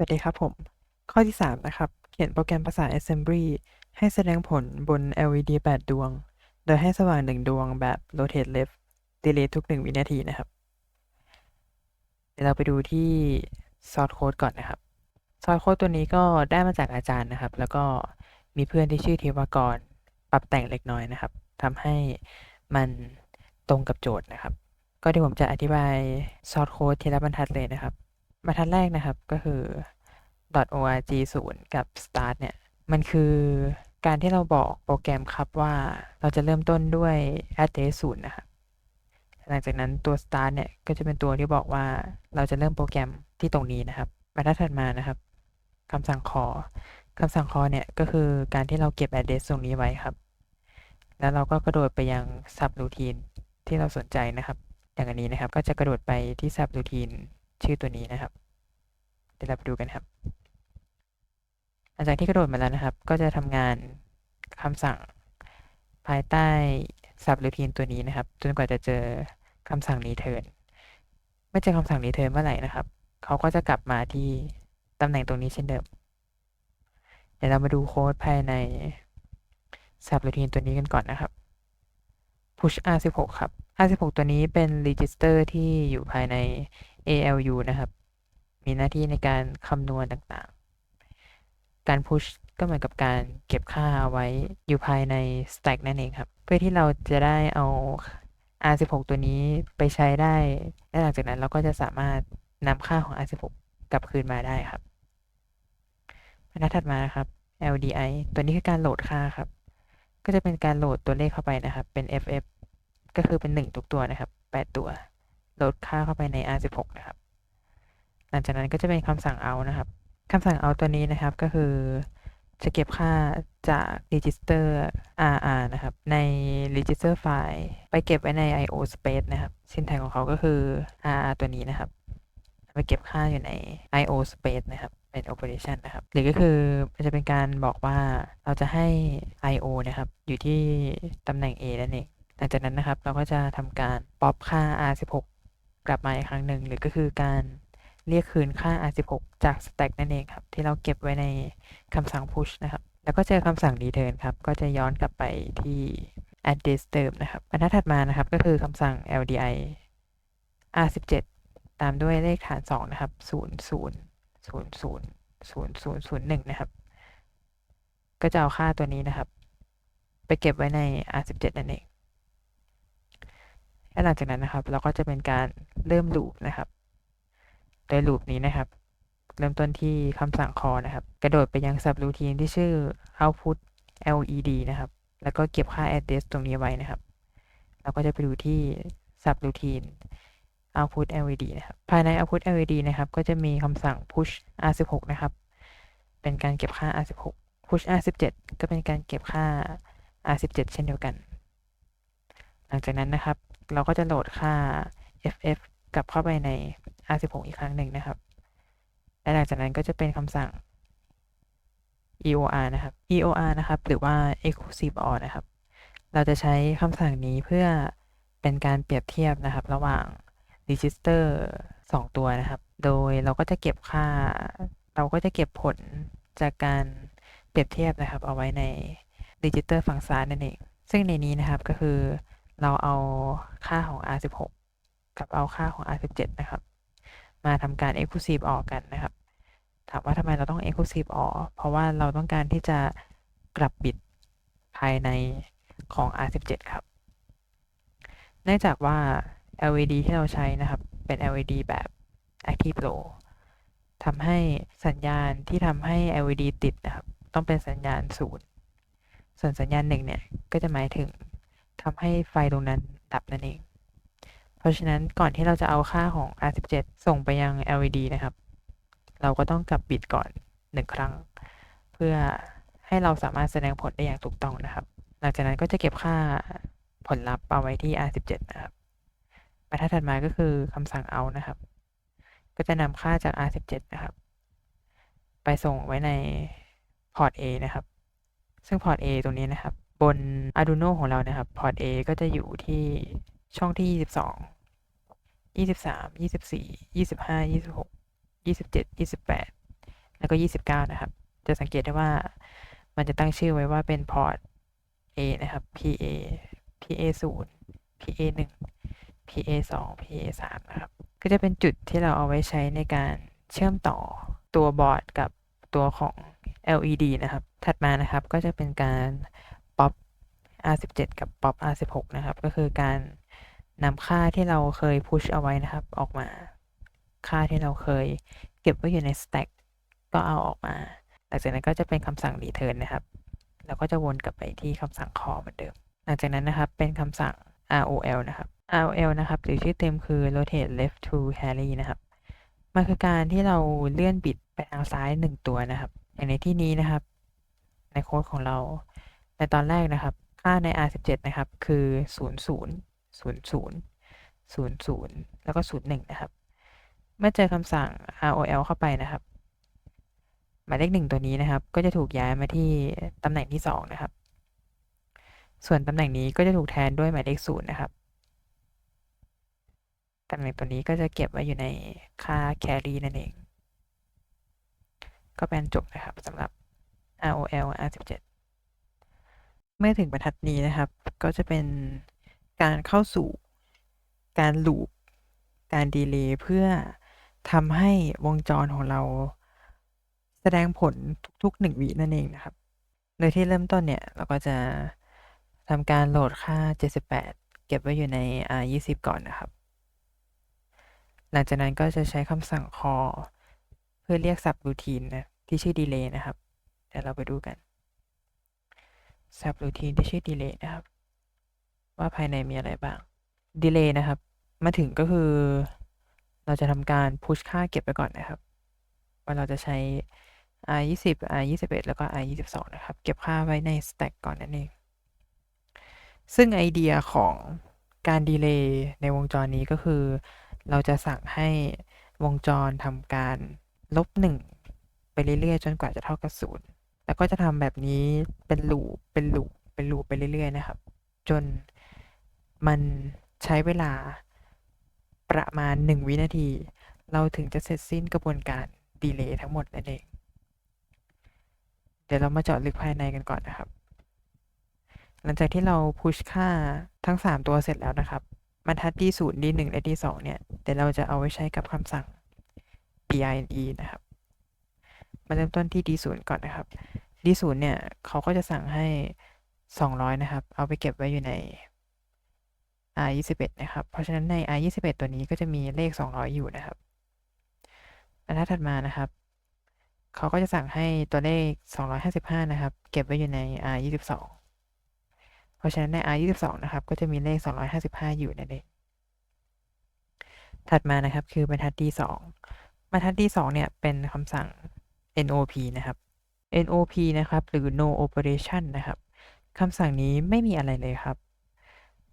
สวัสดีครับผม ข้อที่ 3 นะครับ เขียนโปรแกรมภาษา Assembly ให้แสดงผลบน LED 8 ดวง โดยให้สว่าง 1 ดวงแบบ rotate left delay ทุก 1 วินาทีนะครับ เดี๋ยวเราไปดูที่ source code ก่อนนะครับ source code ตัวนี้ก็ได้มาจากอาจารย์นะครับ แล้วก็มีเพื่อนที่ชื่อเทวากร ปรับแต่งเล็กน้อยนะครับทำให้มันตรงกับโจทย์นะครับ ก็เดี๋ยวผมจะอธิบาย source code ทีละบรรทัดเลยนะครับ บรรทัดแรกนะครับก็คือ .org 0กับ start เนี่ย มันคือการที่เราบอกโปรแกรมครับว่าเราจะเริ่มต้นด้วย address 0นะครับหลังจากนั้นตัว start เนี่ย ก็จะเป็นตัวที่บอกว่าเราจะเริ่มโปรแกรมที่ตรงนี้นะครับบรรทัดถัดมานะครับคำสั่ง call คำสั่ง call เนี่ย ก็คือการที่เราเก็บ address ตรงนี้ไว้ครับ แล้วเราก็กระโดดไปยัง subroutine ที่เราสนใจนะครับ อย่างอันนี้นะครับก็จะกระโดดไปที่ subroutine ชื่อตัวนี้นะครับ เดี๋ยวเราไปดูกันครับ หลังจากที่กระโดดมาแล้วนะครับ ก็จะทำงานคำสั่งภายใต้ subroutine ตัวนี้นะครับ จนกว่าจะเจอคำสั่ง return เมื่อเจอคำสั่ง return เมื่อไหร่นะครับ เขาก็จะกลับมาที่ตำแหน่งตรงนี้เช่นเดิม เดี๋ยวเรามาดูโค้ดภายใน subroutine ตัวนี้กันก่อนนะครับ push r16 ครับ r16 ตัวนี้เป็น register ที่อยู่ภายใน ALU นะครับ มีหน้าที่ในการคำนวณต่างๆ การ push ก็เหมือนกับการเก็บค่าเอาไว้อยู่ภายใน stack นั่นเองครับ เพื่อที่เราจะได้เอา R16 ตัวนี้ไปใช้ได้และหลังจากนั้นเราก็จะสามารถนำค่าของ R16 กลับคืนมาได้ครับบรรทัดถัดมานะครับ LDI ตัวนี้คือการโหลดค่าครับ ก็จะเป็นการโหลดตัวเลขเข้าไปนะครับ เป็น FF ก็คือเป็น 1 ทุกตัวนะครับ 8 ตัว โหลดค่าเข้าไปใน R16 นะครับ หลังจากนั้นก็จะเป็นคำสั่ง out นะครับคำสั่ง out ตัวนี้นะครับก็คือจะเก็บค่าจาก register RR นะครับ ใน register file ไปเก็บไว้ใน IO space นะครับ syntax ของเขาก็คือ RR ตัวนี้นะครับ ไปเก็บค่าอยู่ใน IO space นะครับเป็น operation นะครับ หรือก็คือมันจะเป็นการบอกว่าเราจะให้ IO นะครับ อยู่ที่ตำแหน่ง A นั่นเอง หลังจากนั้นนะครับเราก็จะทำการ pop ค่า R16 กลับมาอีกครั้งหนึ่งหรือก็คือการเรียกคืนค่า R16 จาก stack นั่นเองครับ ที่เราเก็บไว้ในคำสั่ง push นะครับ แล้วก็เจอคำสั่ง return ครับ ก็จะย้อนกลับไปที่ address เดิมนะครับบรรทัดถัดมานะครับก็คือคำสั่ง LDI R17 ตามด้วยเลขฐาน 2 นะครับ 0 0 0 0 0 0 0 1 นะครับ ก็จะเอาค่าตัวนี้นะครับ ไปเก็บไว้ใน R17 นั่นเอง และหลังจากนั้นนะครับ เราก็จะเป็นการเริ่มลูปนะครับโดยลูปนี้นะครับ เริ่มต้นที่คำสั่ง call นะครับ กระโดดไปยัง subroutine ที่ชื่อ output led นะครับ แล้วก็เก็บค่า address ตรงนี้ไว้นะครับ เราก็จะไปดูที่ subroutine output led นะครับ ภายใน output led นะครับ ก็จะมีคำสั่ง push r16 นะครับ เป็นการเก็บค่า r16 push r17 ก็เป็นการเก็บค่า r17 เช่นเดียวกัน หลังจากนั้นนะครับ เราก็จะโหลดค่า ff กลับเข้าไปใน R16 อีกครั้งหนึ่งนะครับ และหลังจากนั้นก็จะเป็นคำสั่ง EOR นะครับ EOR นะครับ หรือว่า Exclusive OR นะครับ เราจะใช้คำสั่งนี้เพื่อเป็นการเปรียบเทียบนะครับ ระหว่าง register 2 ตัวนะครับ โดยเราก็จะเก็บค่า เราก็จะเก็บผลจากการเปรียบเทียบนะครับ เอาไว้ใน register ฝั่งซ้ายนั่นเอง ซึ่งในนี้นะครับก็คือ เราเอาค่าของ R16 กับเอาค่าของ R17 นะครับ มาทำการ exclusive OR กันนะครับ ถามว่าทำไมเราต้อง exclusive OR เพราะว่าเราต้องการที่จะกลับบิตภายในของ R17 ครับ เนื่องจากว่า LED ที่เราใช้นะครับ เป็น LED แบบ active low ทำให้สัญญาณที่ทำให้ LED ติดนะครับ ต้องเป็นสัญญาณศูนย์ส่วนสัญญาณหนึ่งเนี่ย ก็จะหมายถึง ทำให้ไฟตรงนั้นดับนั่นเอง เพราะฉะนั้นก่อนที่เราจะเอาค่าของ R17 ส่งไปยัง LED นะครับ เราก็ต้องกลับบิตก่อน 1 ครั้ง เพื่อให้เราสามารถแสดงผลได้อย่างถูกต้องนะครับ หลังจากนั้นก็จะเก็บค่าผลลัพธ์เอาไว้ที่ R17 นะครับบรรทัดถัดมาก็คือคำสั่ง out นะครับ ก็จะนำค่าจาก R17 นะครับ ไปส่งไว้ในพอร์ต A นะครับ ซึ่งพอร์ต A ตรงนี้นะครับ บน Arduino ของเรานะครับ พอร์ต A ก็จะอยู่ที่ช่องที่ 22 23 24 25 26 27 28 แล้วก็ 29 นะครับ จะสังเกตได้ว่ามันจะตั้งชื่อไว้ว่าเป็นพอร์ต A นะครับ PA PA 0 PA 1 PA 2 PA 3นะครับ ก็จะเป็นจุดที่เราเอาไว้ใช้ในการเชื่อมต่อตัวบอร์ดกับตัวของ LED นะครับ ถัดมานะครับก็จะเป็นการ R17 กับ pop R16 นะครับ ก็คือการนำค่าที่เราเคย push เอาไว้นะครับ ออกมา ค่าที่เราเคยเก็บไว้อยู่ใน stack ก็เอาออกมา หลังจากนั้นก็จะเป็นคำสั่ง return นะครับ แล้วก็จะวนกลับไปที่คำสั่ง call เหมือนเดิม หลังจากนั้นนะครับ เป็นคำสั่ง ROL นะครับ ROL นะครับ หรือชื่อเต็มคือ rotate left to carry นะครับ มันคือการที่เราเลื่อนบิตไปทางซ้าย 1 ตัวนะครับ อย่างในที่นี้นะครับ ในโค้ดของเรา ในตอนแรกนะครับ ค่าใน R17 นะครับ คือ 0 0 0 0 0 0 แล้วก็ 01 นะครับ เมื่อเจอคำสั่ง ROL เข้าไปนะครับ หมายเลขหนึ่งตัวนี้นะครับ ก็จะถูกย้ายมาที่ตำแหน่งที่ 2 นะครับ ส่วนตำแหน่งนี้ก็จะถูกแทนด้วยหมายเลขศูนย์นะครับ ตำแหน่งตัวนี้ก็จะเก็บไว้อยู่ในค่า carry นั่นเอง ก็เป็นจบนะครับสำหรับ ROL R17 เมื่อถึงบรรทัดนี้นะครับ ก็จะเป็นการเข้าสู่การลูปการดีเลย์เพื่อทำให้วงจรของเรา แสดงผลทุกๆ 1 วินั่นเองนะครับ โดยที่เริ่มต้นเนี่ย เราก็จะทำการโหลดค่า 78 เก็บไว้อยู่ใน R20 ก่อนนะครับ หลังจากนั้นก็จะใช้คำสั่ง call เพื่อเรียก subroutine นะที่ชื่อ delay นะครับ เดี๋ยวเราไปดูกัน subroutine ที่ชื่อ delay นะครับ ว่าภายในมีอะไรบ้าง delay นะครับ มาถึงก็คือ เราจะทำการ push ค่าเก็บไปก่อนนะครับ ว่าเราจะใช้ R20 R21 แล้วก็ R22 นะครับ เก็บค่าไว้ใน stack ก่อนนั่นเอง ซึ่งไอเดียของการดีเลย์ในวงจรนี้ก็คือ เราจะสั่งให้วงจรทำการลบ 1 ไปเรื่อยๆ จนกว่าจะเท่ากับศูนย์ แล้วก็จะทำแบบนี้เป็นลูปเป็นลูปเป็นลูปไปเรื่อยๆนะครับ จนมันใช้เวลาประมาณ 1 วินาที เราถึงจะเสร็จสิ้นกระบวนการดีเลย์ทั้งหมดนั่นเอง เดี๋ยวเรามาเจาะลึกภายในกันก่อนนะครับ หลังจากที่เราพุชค่าทั้ง 3 ตัวเสร็จแล้วนะครับบรรทัด D0 D1 และ D2 เนี่ย เดี๋ยวเราจะเอาไว้ใช้กับคำสั่ง BINE นะครับ มาเริ่มต้นที่ D0 ก่อนนะครับ D0 เนี่ยเขาก็จะสั่งให้ 200 นะครับ เอาไปเก็บไว้อยู่ใน R21 นะครับ เพราะฉะนั้นใน R21 ตัวนี้ก็จะมีเลข 200 อยู่นะครับบรรทัดถัดมานะครับเขาก็จะสั่งให้ตัวเลข 255 นะครับ เก็บไว้อยู่ใน R22 เพราะฉะนั้นใน R22 นะครับ ก็จะมีเลข 255 อยู่นั่นเองถัดมานะครับคือบรรทัด D2 บรรทัด D2 เนี่ยเป็นคำสั่ง NOP นะครับ NOP นะครับ หรือ no operation นะครับคำสั่งนี้ไม่มีอะไรเลยครับ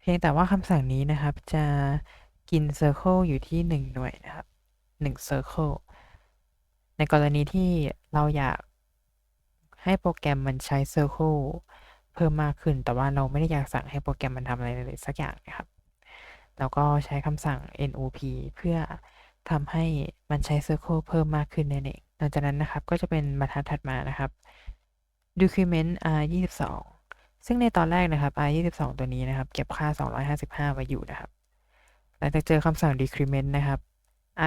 เพียงแต่ว่าคำสั่งนี้นะครับจะกิน circle อยู่ที่ 1 หน่วยนะครับ1 circle ในกรณีที่เราอยากให้โปรแกรมมันใช้ circle เพิ่มมากขึ้น แต่ว่าเราไม่ได้อยากสั่งให้โปรแกรมมันทำอะไรเลยสักอย่างนะครับเราก็ใช้คำสั่ง NOP เพื่อ ทำให้มันใช้ circle เพิ่มมากขึ้นนั่นเองหลังจากนั้นนะครับก็จะเป็นบรรทัดถัดมานะครับ document R22 ซึ่งในตอนแรกนะครับ R22 ตัวนี้นะครับ เก็บค่า 255 ไว้อยู่นะครับ หลังจากเจอคำสั่ง decrement นะครับ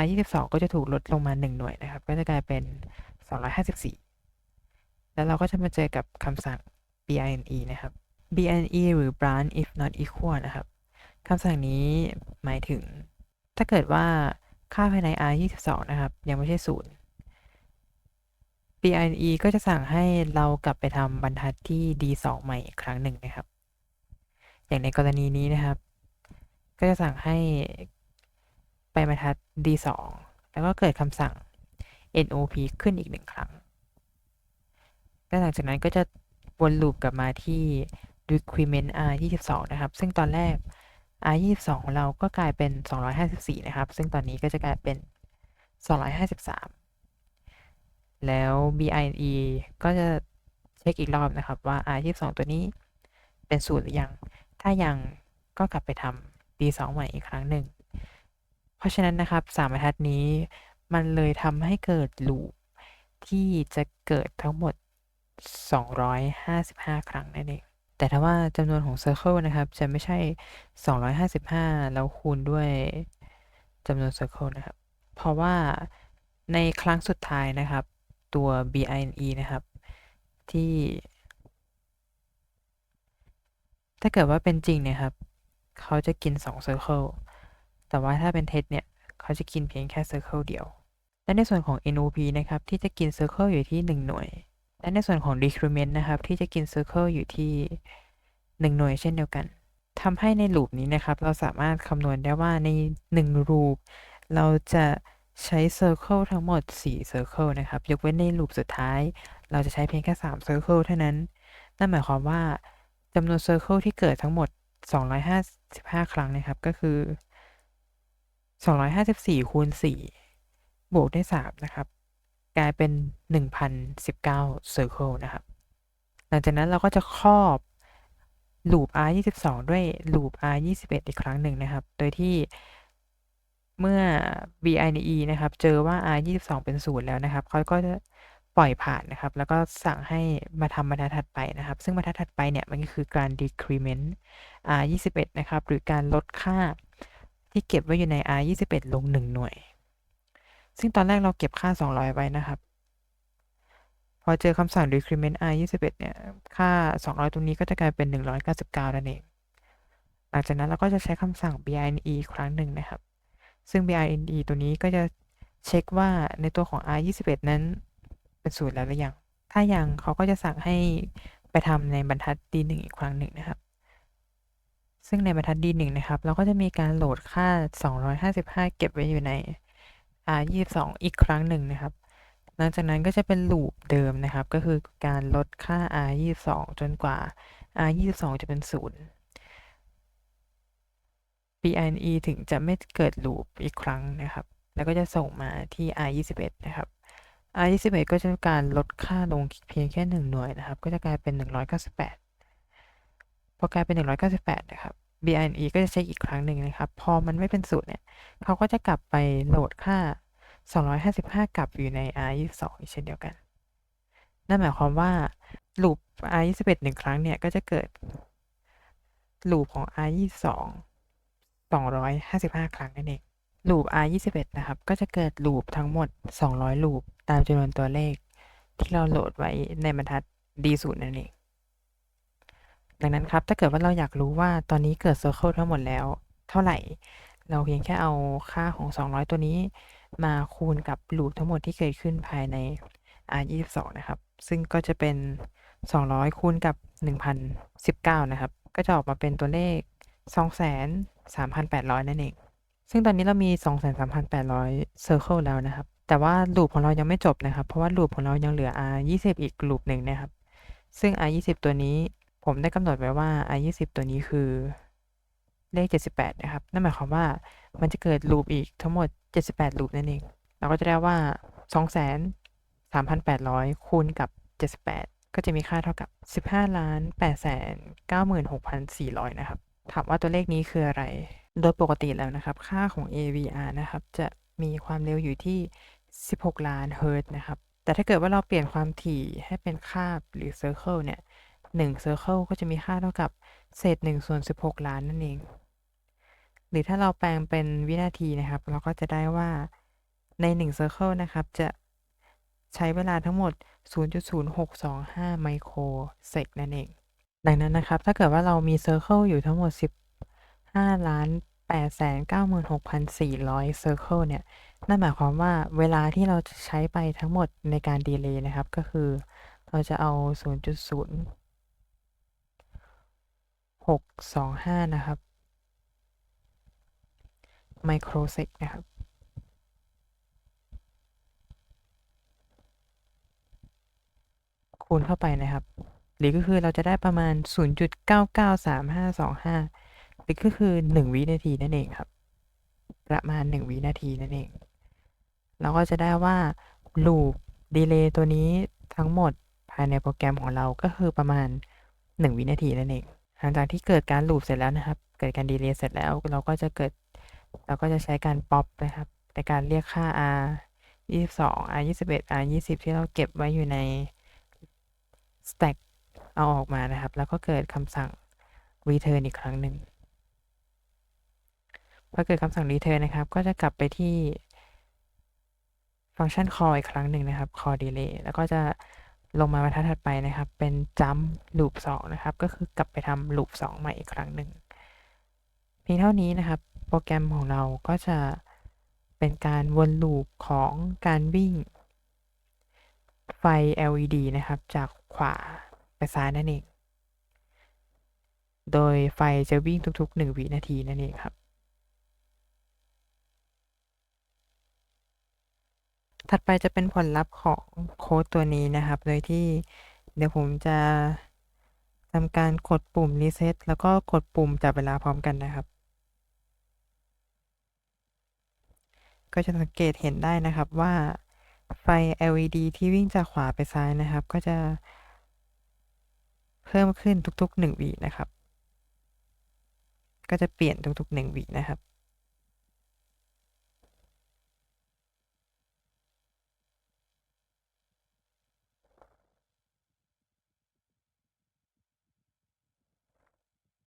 R22 ก็จะถูกลดลงมา 1 หน่วยนะครับ ก็จะกลายเป็น 254 แล้วเราก็จะมาเจอกับคำสั่ง BINE นะครับ BINE หรือ branch if not equal นะครับคำสั่งนี้หมายถึงถ้าเกิดว่า ค่าภายใน R22 นะครับ ยังไม่ใช่ศูนย์ BINE ก็จะสั่งให้เรากลับไปทำบรรทัดที่ D2 ใหม่อีกครั้งหนึ่งนะครับ อย่างในกรณีนี้นะครับ ก็จะสั่งให้ไปบรรทัด D2 แล้วก็เกิดคำสั่ง NOP ขึ้นอีกหนึ่งครั้ง และหลังจากนั้นก็จะวนลูปกลับมาที่ decrement R22 นะครับ ซึ่งตอนแรก R22 ของเราก็กลายเป็น 254 นะครับ ซึ่งตอนนี้ก็จะกลายเป็น 253 แล้ว BINE ก็จะเช็คอีกรอบนะครับว่า R22 ตัวนี้เป็นศูนย์หรือยัง ถ้ายังก็กลับไปทำ D2 ใหม่อีกครั้งหนึ่ง เพราะฉะนั้นนะครับสามบรรทัดนี้มันเลยทำให้เกิดลูปที่จะเกิดทั้งหมด 255 ครั้งนั่นเอง แต่ถ้าว่าจำนวนของ Circle นะครับ จะไม่ใช่ 255 แล้วคูณด้วยจำนวน Circle นะครับ เพราะว่าในครั้งสุดท้ายนะครับ ตัว BINE นะครับ ที่ ถ้าเกิดว่าเป็นจริงเนี่ยครับ เขาจะกิน 2 Circle แต่ว่าถ้าเป็นเท็จเนี่ยเขาจะกินเพียงแค่ Circle เดียว และในส่วนของ NOP นะครับ ที่จะกิน Circle อยู่ที่ 1 หน่วย และในส่วนของ Decrement นะครับ ที่จะกิน Circle อยู่ที่ 1 หน่วยเช่นเดียวกันทำให้ในลูปนี้นะครับ เราสามารถคำนวณได้ว่าใน1ลูปเราจะใช้ Circle ทั้งหมด 4 Circle นะครับ ยกเว้นในลูปสุดท้าย เราจะใช้เพียงแค่ 3 Circle เท่านั้น นั่นหมายความว่าจำนวน Circle ที่เกิดทั้งหมด 255 ครั้งนะครับ ก็คือ 254 คูณ 4 บวกด้วย 3 นะครับ กลายเป็น 1,019 Circle นะครับ หลังจากนั้นเราก็จะครอบลูป R 22ด้วยลูป R 21อีกครั้งหนึ่งนะครับ โดยที่เมื่อ BINE นะครับ เจอว่า R 22เป็นศูนย์แล้วนะครับเขาก็จะปล่อยผ่านนะครับ แล้วก็สั่งให้มาทำบรรทัดถัดไปนะครับ ซึ่งบรรทัดถัดไปเนี่ยมันก็คือการ decrement R 21นะครับ หรือการลดค่าที่เก็บไว้อยู่ใน R 21ลง 1 หน่วย ซึ่งตอนแรกเราเก็บค่า 200 ไว้นะครับ พอเจอคำสั่ง decrement R 21เนี่ย ค่า 200 ตรงนี้ก็จะกลายเป็น 199 นั่นเอง หลังจากนั้นเราก็จะใช้คำสั่ง BINE อีกครั้งหนึ่งนะครับ ซึ่ง BINE ตัวนี้ก็จะเช็คว่าในตัวของ R 21นั้นเป็นศูนย์แล้วหรือยัง ถ้ายังเขาก็จะสั่งให้ไปทำในบรรทัด D1 อีกครั้งหนึ่งนะครับซึ่งในบรรทัด D1 นะครับ เราก็จะมีการโหลดค่า 255 เก็บไว้อยู่ใน R 22อีกครั้งหนึ่งนะครับ หลังจากนั้นก็จะเป็นลูปเดิมนะครับ ก็คือการลดค่า R 22จนกว่า R 22จะเป็นศูนย์ BINE ถึงจะไม่เกิดลูปอีกครั้งนะครับ แล้วก็จะส่งมาที่ R 21นะครับ R 21ก็จะการลดค่าลงเพียงแค่ 1 หน่วยนะครับ ก็จะกลายเป็น 198 พอกลายเป็น 198 นะครับ BINE ก็จะเช็คอีกครั้งหนึ่งนะครับ พอมันไม่เป็นศูนย์เนี่ยเขาก็จะกลับไปโหลดค่า 255 กลับอยู่ใน R 22อีกเช่นเดียวกัน นั่นหมายความว่าลูป R 21 หนึ่งครั้งเนี่ย ก็จะเกิดลูปของ R 22 255 ครั้งนั่นเองลูป R 21 นะครับ ก็จะเกิดลูปทั้งหมด 200ลูปตามจำนวนตัวเลข ที่เราโหลดไว้ในบรรทัด D0 นั่นเอง ดังนั้นครับ ถ้าเกิดว่าเราอยากรู้ว่าตอนนี้เกิด Circle ทั้งหมดแล้ว เท่าไหร่ เราเพียงแค่เอาค่าของ 200 ตัวนี้ มาคูณกับลูปทั้งหมดที่เกิดขึ้นภายใน R 22นะครับ ซึ่งก็จะเป็น 200 คูณกับ 1,019 นะครับ ก็จะออกมาเป็นตัวเลข 23,800 นั่นเอง ซึ่งตอนนี้เรามี 23,800 Circle แล้วนะครับ แต่ว่าลูปของเรายังไม่จบนะครับ เพราะว่าลูปของเรายังเหลือ R 20 อีกลูปหนึ่งนะครับ ซึ่ง R 20 ตัวนี้ ผมได้กำหนดไว้ว่า R 20ตัวนี้คือเลข 78 นะครับ นั่นหมายความว่ามันจะเกิดลูปอีกทั้งหมด 78 ลูปนั่นเอง เราก็จะได้ว่า 23,800 คูณกับ 78 ก็จะมีค่าเท่ากับ 15ล้าน8 96,400 นะครับ ถามว่าตัวเลขนี้คืออะไร โดยปกติแล้วนะครับ ค่าของ AVR นะครับ จะมีความเร็วอยู่ที่ 16 ล้านเฮิร์ตนะครับ แต่ถ้าเกิดว่าเราเปลี่ยนความถี่ให้เป็นคาบหรือ Circle เนี่ย 1 Circle ก็จะมีค่าเท่ากับเศษ1ส่วน16 ล้านนั่นเอง หรือถ้าเราแปลงเป็นวินาทีนะครับ เราก็จะได้ว่าใน1 Circle นะครับจะใช้เวลาทั้งหมด 0.0625 ไมโครเซกนั่นเอง ดังนั้นนะครับ ถ้าเกิดว่าเรามี Circle อยู่ทั้งหมด 15 ล้าน 896,400 Circle เนี่ย นั่นหมายความว่าเวลาที่เราจะใช้ไปทั้งหมดในการดีเลย์นะครับ ก็คือเราจะเอา 625 นะครับ ไมโครเซกนะครับ คูณเข้าไปนะครับ หรือก็คือเราจะได้ประมาณ 0.993525 หรือก็คือ 1 วินาทีนั่นเองครับ ประมาณ 1 วินาทีนั่นเอง เราก็จะได้ว่าลูปดีเลย์ตัวนี้ทั้งหมดภายในโปรแกรมของเราก็คือประมาณ 1 วินาทีนั่นเอง หลังจากที่เกิดการลูปเสร็จแล้วนะครับ เกิดการดีเลย์เสร็จแล้ว เราก็จะเกิด เราก็จะใช้การป๊อปนะครับ ในการเรียกค่า r 22 r 21 r 20 ที่เราเก็บไว้อยู่ใน stack เอาออกมานะครับ แล้วก็เกิดคำสั่ง return อีกครั้งหนึ่งพอเกิดคำสั่ง return นะครับ ก็จะกลับไปที่ฟังก์ชัน call อีกครั้งหนึ่งนะครับ call delay แล้วก็จะ ลงมาบรรทัดถัดไปนะครับ เป็น jump loop 2นะครับ ก็คือกลับไปทำ loop 2ใหม่อีกครั้งหนึ่งเพียงเท่านี้นะครับ โปรแกรมของเราก็จะเป็นการวนลูปของการวิ่ง ไฟ LED นะครับ จากขวาไปซ้ายนั่นเอง โดยไฟจะวิ่งทุกๆ 1 วินาทีนั่นเองครับ ถัดไปจะเป็นผลลัพธ์ของโค้ดตัวนี้นะครับ โดยที่เดี๋ยวผมจะทำการกดปุ่ม reset แล้วก็กดปุ่มจับเวลาพร้อมกันนะครับ ก็จะสังเกตเห็นได้นะครับว่าไฟ LED ที่วิ่งจากขวาไปซ้ายนะครับ ก็จะเพิ่มขึ้นทุกๆ1วินะครับ ก็จะเปลี่ยนทุกๆ1วินะครับ